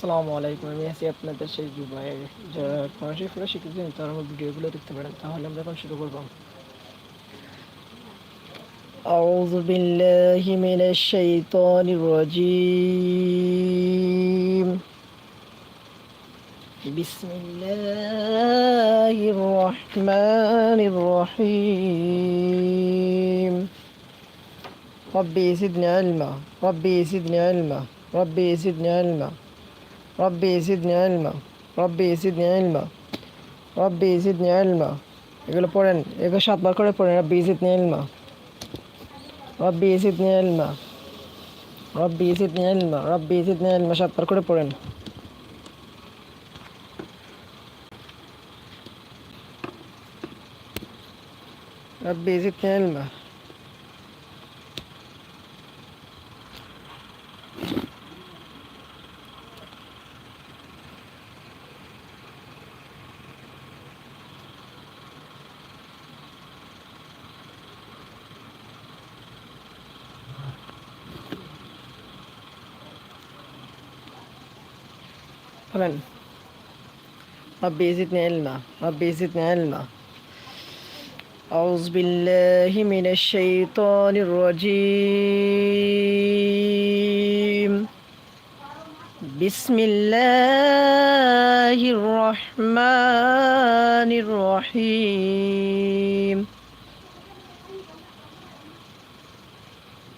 আসসালামু আলাইকুম আমি আছি আপনাদের সেই জুবাই যারা ফরাসি ফুলে শিখেছেন তারা আমার ভিডিওগুলো দেখতে পারেন তাহলে আমরা এখন শুরু করব أعوذ بالله من الشيطان الرجيم بسم الله الرحمن الرحيم ربي زدني علما ربي زدني علما ربي زدني علما ربي زدني علما ربي زدني علما ربي زدني علما এগুলো পড়েন এগুলো সাতবার করে পড়েন রব্বি জিদনি ইলমা রব্বি ইসিদনি ইলমা রব্বি ইসিদনি ইলমা রব্বি ইসিদনি ইলমা সাতবার করে পড়েন রব্বি ইসিদনি ইলমা فمن ربي زدني علما ربي زدني علما أعوذ بالله من الشيطان الرجيم بسم الله الرحمن الرحيم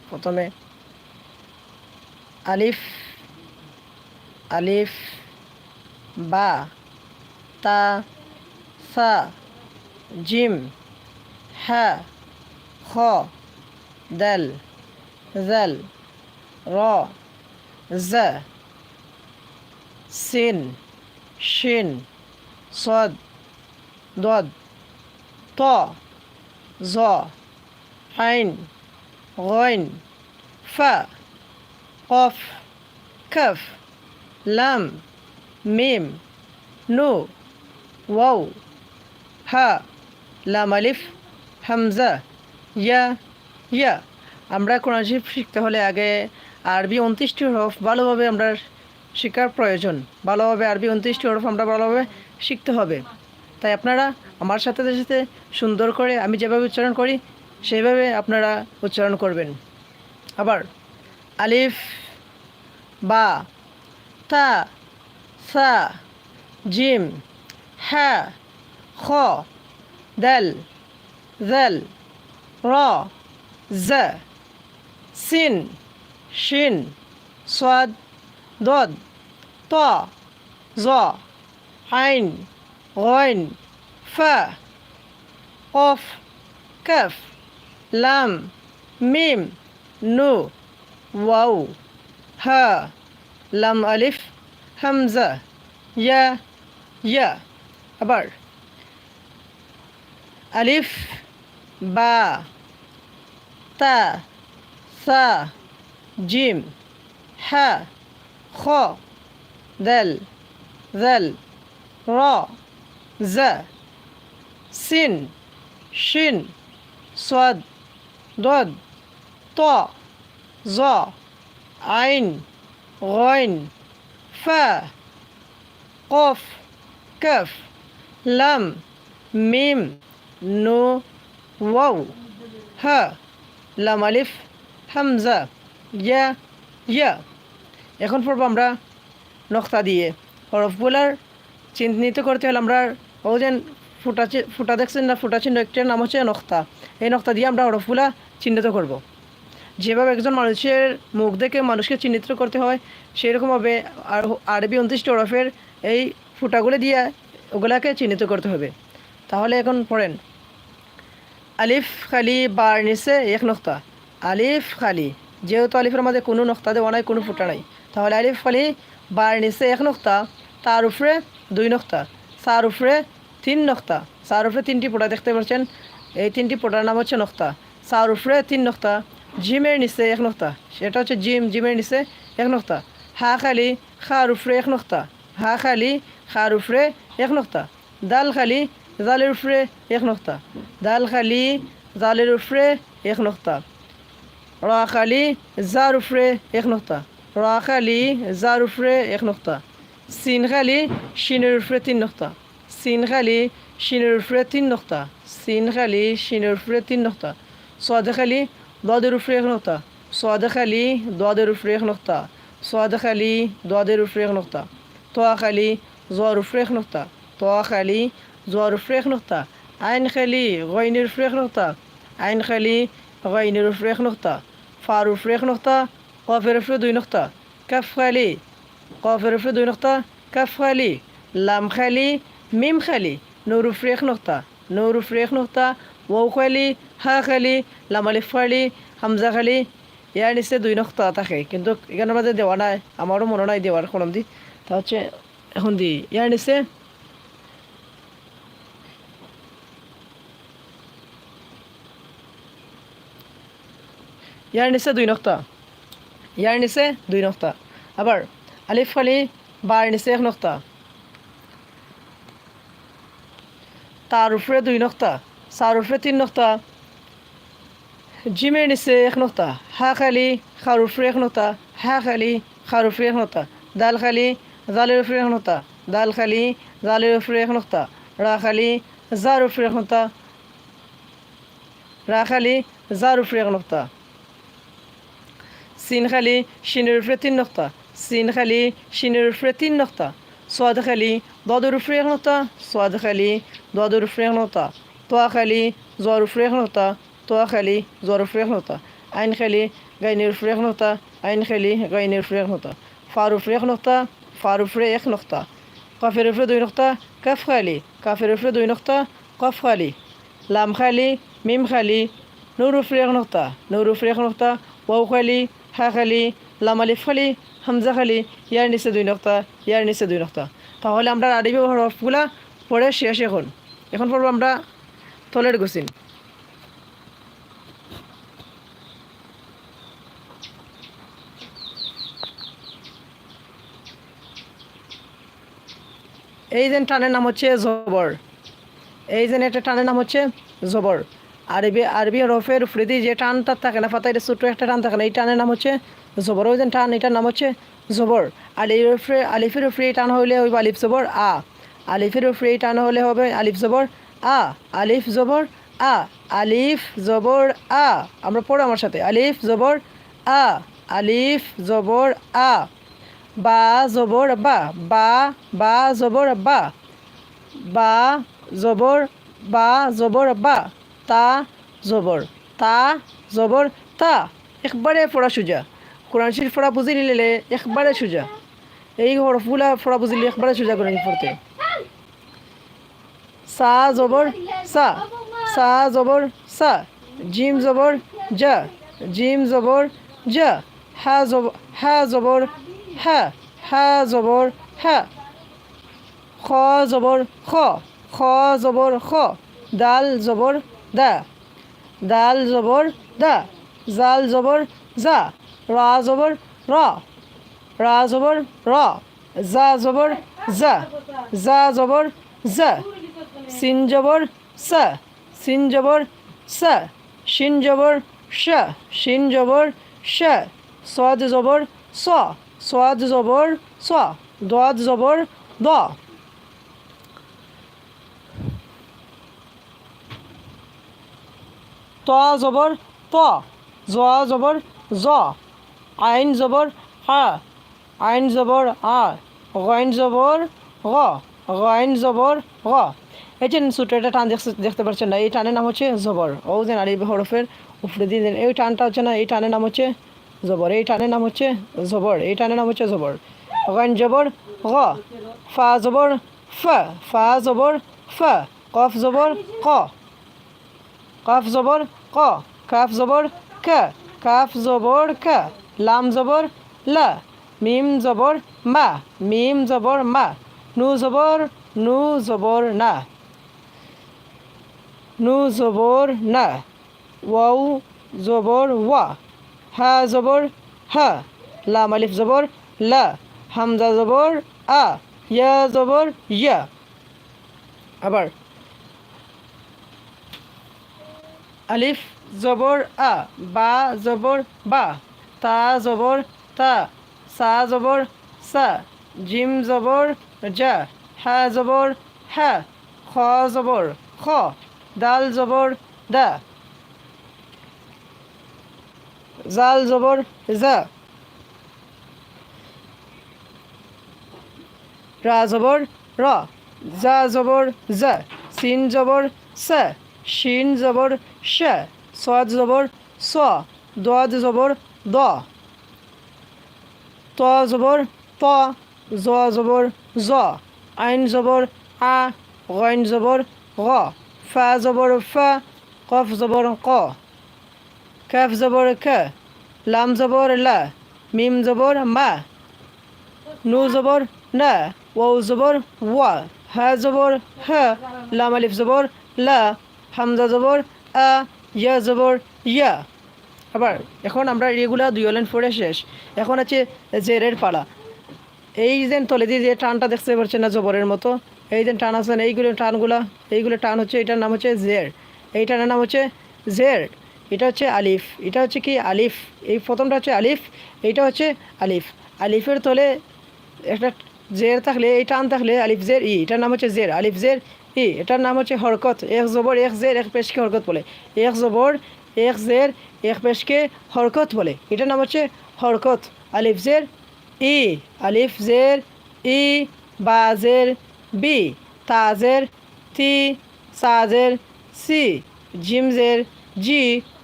প্রথমে আলিফ আলিফ با تا ثا جيم ح خ دل ذل را ز سين شين صاد ضاد طا ظا عين غين فا قف كف لام মিম, নু, ওয়াও, হা, লাম আলিফ, হামজা, ইয়া ইয়া। আমরা কোরআন শিখতে হলে আগে আরবি উনত্রিশটি হরফ ভালোভাবে আমরা শেখার প্রয়োজন। ভালোভাবে আরবি উনত্রিশটি হরফ আমরা ভালোভাবে শিখতে হবে। তাই আপনারা আমার সাথে সাথে সুন্দর করে আমি যেভাবে উচ্চারণ করি সেইভাবে আপনারা উচ্চারণ করবেন। আবার আলিফ, বা, তা ثا جيم حا خا دل ذل را ز سن شن صاد ضد طا ظا عين غين فا قف كف لام ميم نو واو ها لام ألف হামজা ইয়া ইয়া আবার আলিফ বা তা সা জিম হা খ দাল জাল র জ সিন শিন صاد ضاد ط ظ عين غين فا قاف كاف لام ميم نو واو ها লাম আলিফ হামজা ইয়া ইয়া এখন পড়বো আমরা নক্তা দিয়ে হরফগুলার চিহ্নিত করতে হলে আমরা ও যেন ফুটা চি- ফুটা দেখছেন না ফুটা চিহ্ন একটার নাম হচ্ছে নক্তা এই নক্তা দিয়ে আমরা হরফগুলা চিহ্নিত করব। যেভাবে একজন মানুষের মুখ দেখে মানুষকে চিহ্নিত করতে হয়, সেরকমভাবে আর আরবি উনত্রিশটি ওরফের এই ফুটাগুলো দিয়ে ওগুলাকে চিহ্নিত করতে হবে। তাহলে এখন পড়েন। আলিফ, খালি, বার, নিচে, এক নক্তা। আলিফ, খালি। যেহেতু আলিফের মধ্যে কোনো নক্তা দেওয়া নাই, কোনো ফুটা নাই। তাহলে আলিফ, খালি, বার, নিচে, এক নক্তা। তার উপরে দুই নক্তা। চার উপরে তিন নক্তা। চার উপরে তিনটি ফুটা দেখতে পাচ্ছেন। এই তিনটি পোটার নাম হচ্ছে নক্তা। সার উপরে তিন নক্তা। জিমের নিচে এক নক্তা। সেটা হচ্ছে জিম, জিমের নিচে এক নক্তা। হা খালি খার উপরে এক নক্তা। হা খালি খার উপরে এক নক্তা। দাল খালি জালের উপরে এক নক্তা। দাল খালি জালের উপরে এক নক্তা। রা খালি জার উফরে এক নক্তা। রা খালি জার উপরে এক নক্তা। সিন খালি শিনের উপরে তিন নক্তা। সিন খালি শিনের উপরে তিন নক্তা। সিন খালি শিনের উপরে তিন নক্তা। সোয়াদে খালি দদের উপরে এক নক্তা সোয়াদে খালি দদের উপরে এক নক্তা সোয়াদে খালি দদের উপরে এক নক্তা তোয়া খালি জোয়ার উপরে এক নক্তা তোয়া খালি জোয়ার উপরে এক নক্তা আইন খালি গইনের উপরে এক নক্তা আইন খালি গইনের উপরে এক নক্তা ফার উপরে এক নক্তা কফের উপরে দুই নক্তা কাফ খালি কফের উপরে দুই নক্তা কাফ খালি লাম খালি মিম খালি হা খালি লাম আলিফ খালি হামজা খালি ইয়ার নিচে দুই নক্তা থাকে। কিন্তু এখানে মাঝে দেওয়া নাই আমারও মনে নাই দেওয়ার কলম দি। তা হচ্ছে, এখন দি ইয়ার নিচে ইয়ার নিচে দুই নক্তা। ইয়ার নিচে দুই নক্তা। আবার আলিফ খালি বার নিচে এক নক্তা। তার উপরে দুই নক্তা। উপরে তিন নক্তা জিমের নিচে এক নক্তা হা খালি খার উপরে এক নক্তা হা খালি খার উপরে এক নক্তা দাল খালি জালের উপরে এক নক্তা দাল খালি জালের উপরে এক নক্তা রা খালি জার উপরে এক নক্তা খালি জার উপরে এক খালি শিনের উপরে তিন নক্তা সিন খালি শিনের উপরে তিন নক্তা সোয়াদ খালি দদের উপরে এক নক্তা খালি দদের উপরে تو خالی زور فریخ نوتا تو خالی زور فریخ نوتا این خالی غینر فریخ نوتا این خالی غینر فریخ نوتا فارو فریخ نوتا فارو فریخ نوتا قفر فر دوی نوتا کف خالی کافر فر دوی نوتا قف خالی لام خالی میم خالی نور فریخ نوتا نور فریخ نوتا واو خالی ها خالی لام علی خالی حمزه خالی یار نیست دوی نوتا یار نیست دوی نوتا تا حالا امرا عربی و حرف پولا پوره شیاشه এখন পড়ব আমরা তলের গোসিন। এই যে টানের নাম হচ্ছে জবর। এই যে একটা টানের নাম হচ্ছে জবর। আরবি আরবি হরফের ফ্রিদি যে টানটা থাকে না এটা ছোট্ট একটা টান থাকে না, এই টানের নাম হচ্ছে জবর। ওই যে টান, এটার নাম হচ্ছে জবর। আলিফের উপরে আলিফের এই টান হলে ওই আলিফ জবর, আ। আলিফের এই টান হলে হবে আলিফ জবর আ, আলিফ জবর, আ, আলিফ জবর, আ। আমরা পড়ো আমার সাথে। আলিফ জবর, আ, আলিফ জবর, আ। বা জবর, বা। বা বা জবর, বা। বা জবর বা জবর, বা। তা জবর তা জবর, তা। একবারে পড়া সোজা। কোরআন শরীফ পড়া বুঝি নিলে একবারে সোজা। এই হরফগুলা পড়া বুঝিলে একবারে সোজা করে পড়তে সা জবর সা সা জবর সা, জিম জবর যা জিম জবর যা হা জবর হা জবর হা হা জবর হা, খ জবর খ খ জবর খ, দাল জবর দা, দাল জবর দা, জাল জবর যা রা জবর র রা জবর র জা জবর যা যা জবর যা সিন জবর সা সিন জবর সা শিন জবর শ শিন জবর শ সদ জবর স সদ জবর স দদ জবর দ। ত জবর ত জ জবর জ আইন জবর আ আইন জবর আ গইন জবর গ গইন জবর গ। এই যে ছোটো একটা টান দেখতে পাচ্ছেন না। এই টানের নাম হচ্ছে জবর। ও যে নারী হরফের উপরে দিয়ে দেন এই টানটা হচ্ছে না, এই টানের নাম হচ্ছে জবর। এই টানের নাম হচ্ছে জবর। এই টানের নাম হচ্ছে জবর। গইন জবর, গ। ফা জবর, ফা। ফা জবর, ফা। কফ জবর, ক। কাফ জবর, ক। কাফ জবর, ক। কাফ জবর, ক। লাম জবর, লা। মিম জবর, মা। মিম জবর, মা। নু জবর নু জবর, না। নু জবর না ওয়াউ জবর ওয়া হা জবর হা লাম আলিফ জবর লা হামজা জবর আ ইয়া জবর ইয়া আবার আলিফ জবর আ বা জবর বা তা জবর তা সা জবর সা জিম জবর যা হা জবর হা খ জবর খ দাল জবর দা। জাল জবর জা। রা জবর র। জা জবর জা। সিন জবর সা। শিন জবর শ সদ জবর স। দদ জবর দ। ত জবর ত। জ জবর জ। আইন জবর আ। গইন জবর গ। ফা জবর ফা কফ জবর ক কাফ জবর ক লাম জবর লা মিম জবর মা নু জবর না ওয়াউ জবর ওয়া হা জবর হা লাম আলিফ জবর লা হামজা জবর আ ইয়া জবর ইয়া আবার এখন আমরা এগুলা দুই লাইন পড়ে শেষ। এখন আছে জেরের পালা। এই যে তলে দিয়ে যে টানটা দেখতে পাচ্ছেন না, জবরের মতো। এই যে টান আছে এইগুলো টানগুলো, এইগুলো টান হচ্ছে, এটার নাম হচ্ছে জের। এই টানের নাম হচ্ছে জের। এটা হচ্ছে আলিফ। এটা হচ্ছে কি? আলিফ। এই প্রথমটা হচ্ছে আলিফ, এইটা হচ্ছে আলিফ। আলিফের তলে একটা জের থাকলে, এই টান থাকলে আলিফ জের ই। এটার নাম হচ্ছে জের, আলিফ জের ই। এটার নাম হচ্ছে হরকত। এক জবর, এক জের, এক পেশকে হরকত বলে। এক জবর, এক জের, এক পেশকে হরকত বলে। এটার নাম হচ্ছে হরকত। আলিফ জের ই। আলিফ জের ই বাজের বি তাজের তি সাজের সি জিমজের জি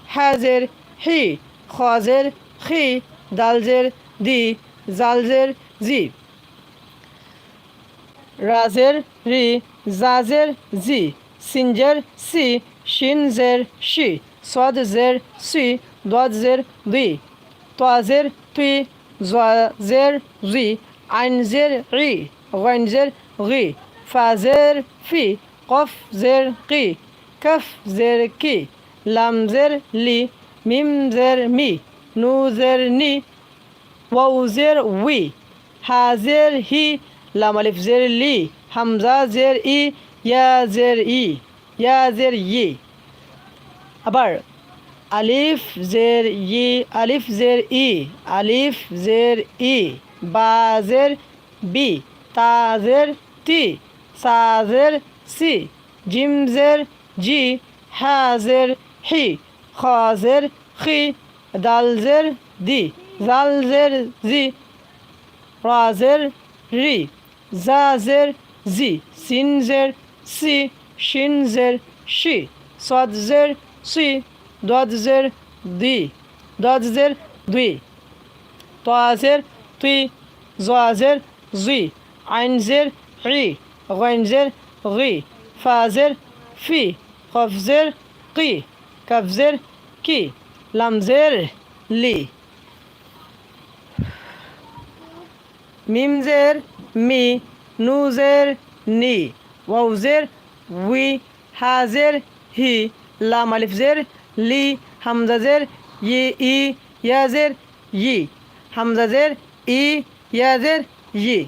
হাজের হি খজের খি দালজের দি জালজের জি রাজের রি জাজের জি সিনজের সি শিনজের শি সদজের সি দজের দুই তোয়াজের তুই জের জি আইনজের রি গইনজের গি ফাজের ফি কফ জের কি কফ জের কি লাম জের লি মিম জের মি নু জের নি ওয়াউ জের উই হাজের হি লাম আলিফ জের লি হামজা জের ই ইয়া জের ই ইয়া জের ই আবার আলিফ জের ই আলিফ জের ই আলিফ জের ই বা জের বি তা জের তি সা জের সি জিম জের জি হা জের হি খ জের খি দাল জের দি জাল জের জি রা জের রি জা জের জি সিন জের সি শিন জের শি সদ জের সি দদ জের দি দদ জের দুই তোয়াজের তুই জোয়াজের জুই আইন জের রি গইন জের গি ফাজের ফি কফজের কি কফজের কি লামজের লি মিমজের মি নুজের নি ওয়াউজের উই হাজের হি লাম আলিফজের লি হামজাজের ই ই ইয়াজের ই হামজাজের ই ইয়াজের ই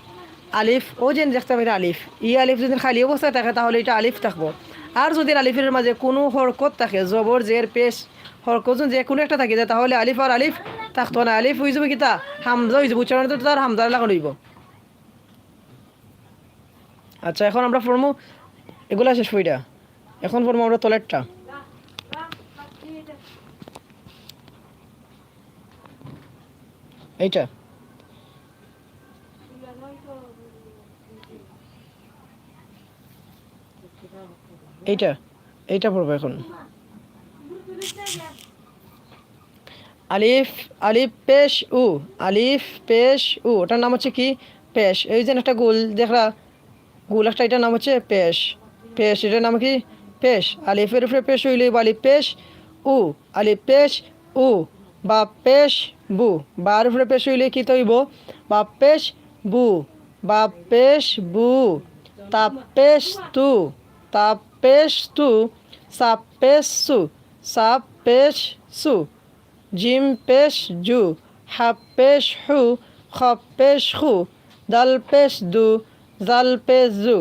আলিফ, ও যে দেখতে পারি আলিফ, ই আলিফ যদি খালি অবস্থায় থাকে, তাহলে এটা আলিফ থাকব। আর যদি আলিফের মাঝে কোনো হরকত থাকে, জবর, জের, পেশ, হরকত যে কোনো একটা থাকে যায় তাহলে আলিফ আর আলিফ থাকতো না। আলিফ হয়ে যাবে কিতা হামজা হয়ে যাবে উচ্চারণ তো তার হামজার লাগানো হইব। আচ্ছা এখন আমরা পড়মু, এগুলা শেষ বইটা এখন পড়মু আমরা তলেরটা। এইটা। এইটা এইটা পড়ব এখন। আলিফ আলিফ, পেশ, উ। আলিফ, পেশ, উ। ওটার নাম হচ্ছে কি? পেশ। এই যে একটা গোল, দেখলা? গোল একটা, এটার নাম হচ্ছে পেশ। পেশ, এটার নাম কি? পেশ। আলিফের উপরে পেশ হইলে আলিফ পেশ, উ। আলিফ পেশ, উ। বা পেশ, বু। বার উপরে পেশ হইলে কি তৈব? বা পেশ, বু। বা পেশ, বু। তা পেশ, তু। তা পেশ তু সাপ পেশ সু সাপ পেশ সু জিম পেশ জু হাপ পেশ হু খপ পেশ হু দাল দু জাল জু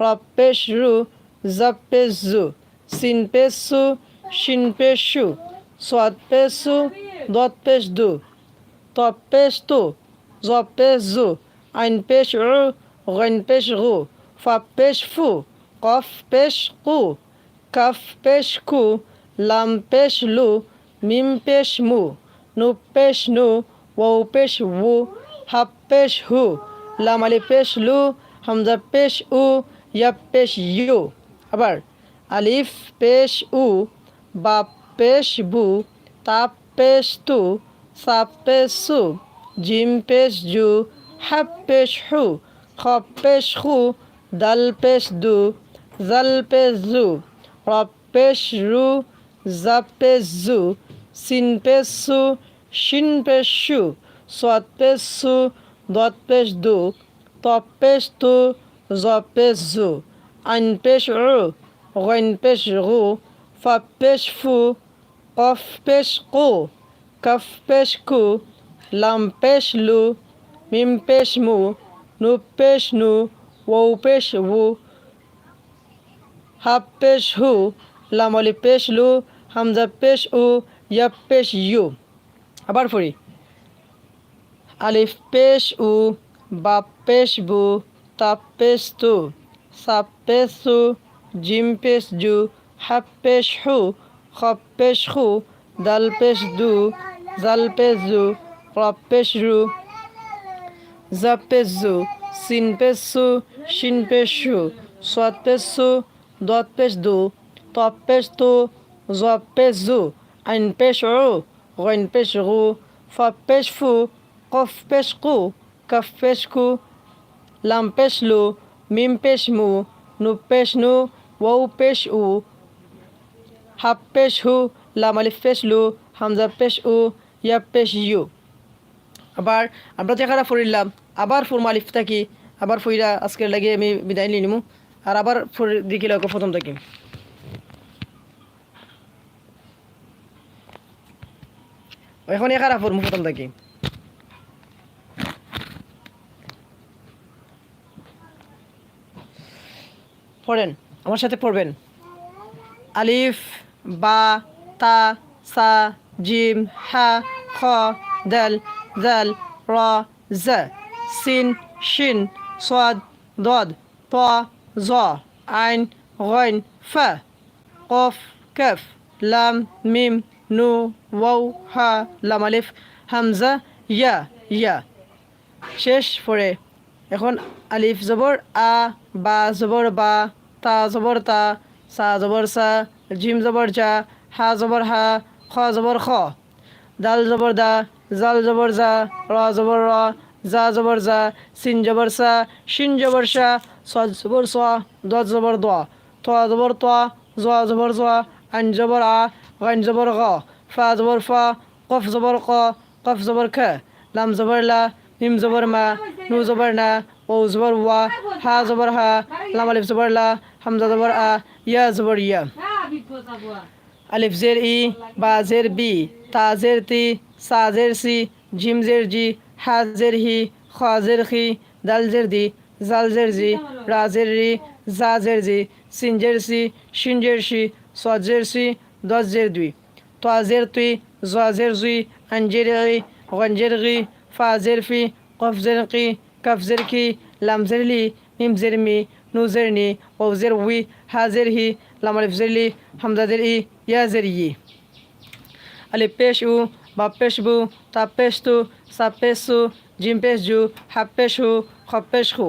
রব পেশ রু জব পেশ জু সিন পেশ সু শিন পেশ সু সোয়াদ পেশ সু দু তপ পেশ তু জব পেশ জু আইন পেশ উ গইন পেশ গু ফাপ পেশ ফু কফ পেশ কু কাফ পেশ কু লাম পেশ লু মিম পেশ মু নু পেশ নু ওউ পেশ উ হাপ পেশ হু লাম আলি পেশ লু হামজা পেশ উ ইয়াপ পেশ ইউ আবার আলিফ পেশ উ বাপ পেশ বু তাপ পেশ তু সাপ পেশ সু জিম পেশ জু হাপ পেশ হু খপ পেশ হু দাল পেশ দু জাল পেশ জু রব পেশ রু জাব জু সিন পেশ সু শিন পেশ সু সোয়াদ সু দত দু তপ পেশ তু জব পেশ জু আইন পেশ উ গইন গু ফাপ ফু কফ পেশ কু কফপেশ কু লাম লু মিম পেশ মু নু পেশ নু ওউ উ হাফ পেশ হু লামলি পেশ লু, হামজা পেশ উ ইয়াপ পেশ ইউ। আবার পড়ি। আলিফ পেশ উ, বাপ পেশ বু, তাপ পেশ তু, সাপ পেশ সু, জিম পেশ জু, হাফ পেশ হু, খপ পেশ হু, দাল পেশ দু, জাল পেশ জু, রব পেশ রু, জাপ পেশ জু, সিন পেশ সু, শিন পেশ সু, সোয়াদ পেশ সু দত পেশ দু, তপ পেশ তু জব পেশ জু, আইন পেশ উ গইন পেশ গু, ফপ পেশ ফু, কফ পেশ কু, কফ পেশ কু, লাম পেশ লু, মিম পেশ মু নু পেশ নু ওউ পেশ উ হাফ পেশ হু, লাম আলিফ পেশ লু, হামজা পেশ উ ইয়া পেশ ইউ। আবার আমরা যেখানে ফুরিলাম আবার ফুরমা আলিফ থাকি আবার ফুইরা আজকের লাগে আমি বিদায় নিয়ে নিমু। আর আবার দিকে লোক প্রথম থেকে। এখন একারা পড়ব প্রথম থেকে। পড়েন, আমার সাথে পড়বেন। আলিফ, বা, তা, সা, জিম, হা, খ, দল দল র, জ, সিন, শিন, সদ, দদ, প ظا عين غين فا قاف كاف لام ميم نو واو হা লাম আলিফ হামজা ইয়া ইয়া শেষ পড়ে এখন আলিফ জবর আ বা জবর বা তা জবর তা সা জবর সা জিম জবর জা হা জবর হা খ জবর খ দাল জবর দা জাল জবর জা র জবর র জা জবর জা সিন জবর সা শিন জবর সা জবর স দত জবর দ, ত জবর ত, জ জবর জ, আইন জবর আ গাইন জবর গ, ফা জবর ফা, কফ জবর ক, কফ জবর খ, লাম জবর লা, মিম জবর মা, নু জবর না ও জবর ওয়া, হা জবর হা, লাম আলিফ জবর লা, হামজা জবর আ, ইয়া জবর ইয়া। আলিফ জের ই, বা জের বি, তা জের তি, সা জের সি, জিম জের জি, হা জের হি, খ জের খি, দাল জের দি। زالجرزي رازري زازرزي سنجرسي شنجرشي سوزرسي دوزردوي توازرتوي زوازرزوي انجرغي غنجرغي فازرفي قفزرقي کفزرکی لمزرلی نمزرمی نوزرنی ووزروی حاضرهی لمالفزرلی حمزدرئی یازرئی الف پیش او با پیش بو تا پیش تو سا پیش سو جیم پیش جو حب پیش ہو خب پیش خو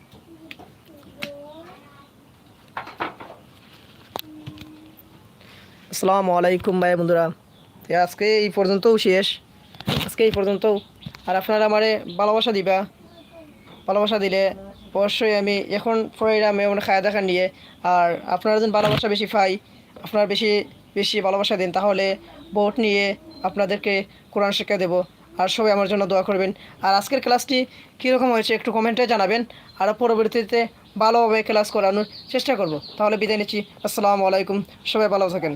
আসসালামু আলাইকুম ভাই বন্ধুরা। আজকে এই পর্যন্তও শেষ। আজকে এই পর্যন্ত আর আপনারা আমারে ভালোবাসা দিবা। ভালোবাসা দিলে অবশ্যই আমি এখন প্রোগ্রাম এমন খায়া দেখা নিয়ে আর আপনারা যদি ভালোবাসা বেশি পাই, আপনারা বেশি বেশি ভালোবাসা দিন, তাহলে ভোট নিয়ে আপনাদেরকে কোরআন শিক্ষা দেবো। আর সবাই আমার জন্য দোয়া করবেন। আর আজকের ক্লাসটি কীরকম হয়েছে একটু কমেন্টে জানাবেন। আর পরবর্তীতে ভালোভাবে ক্লাস করানোর চেষ্টা করব। তাহলে বিদায় নিচ্ছি। আসসালামু আলাইকুম। সবাই ভালো থাকেন।